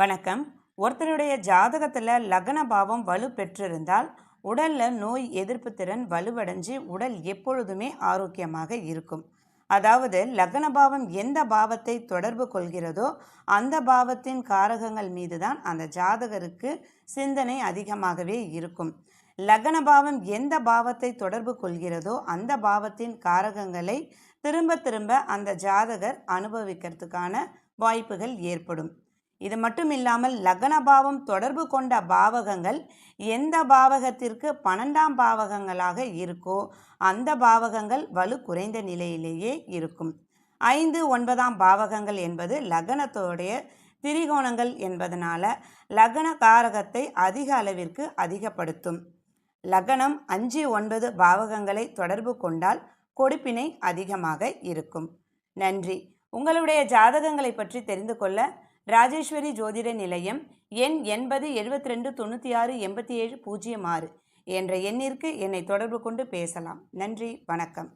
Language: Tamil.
வணக்கம். ஒருத்தருடைய ஜாதகத்தில் லக்ன பாவம் வலு பெற்றிருந்தால் உடலில் நோய் எதிர்ப்பு திறன் வலுவடைஞ்சு உடல் எப்பொழுதுமே ஆரோக்கியமாக இருக்கும். அதாவது லக்ன பாவம் எந்த பாவத்தை தொடர்பு கொள்கிறதோ அந்த பாவத்தின் காரகங்கள் மீது தான் அந்த ஜாதகருக்கு சிந்தனை அதிகமாகவே இருக்கும். லக்ன பாவம் எந்த பாவத்தை தொடர்பு கொள்கிறதோ அந்த பாவத்தின் காரகங்களை திரும்ப திரும்ப அந்த ஜாதகர் அனுபவிக்கிறதுக்கான வாய்ப்புகள் ஏற்படும். இது மட்டும் இல்லாமல் லக்ன பாவம் தொடர்பு கொண்ட பாவகங்கள் எந்த பாவகத்திற்கு பன்னெண்டாம் பாவகங்களாக இருக்கோ அந்த பாவகங்கள் வலு குறைந்த நிலையிலேயே இருக்கும். ஐந்து ஒன்பதாம் பாவகங்கள் என்பது லக்னத்தோடைய திரிகோணங்கள் என்பதனால லக்ன காரகத்தை அதிக அளவிற்கு அதிகப்படுத்தும். லக்னம் அஞ்சு ஒன்பது பாவகங்களை தொடர்பு கொண்டால் கொடுப்பினை அதிகமாக இருக்கும். நன்றி. உங்களுடைய ஜாதகங்களை பற்றி தெரிந்து கொள்ள ராஜேஸ்வரி ஜோதிட நிலையம் எண் எண்பது எழுபத்தி ரெண்டு தொண்ணூற்றி ஆறு எண்பத்தி ஏழு பூஜ்ஜியம் ஆறு என்ற எண்ணிற்கு என்னை தொடர்பு கொண்டு பேசலாம். நன்றி வணக்கம்.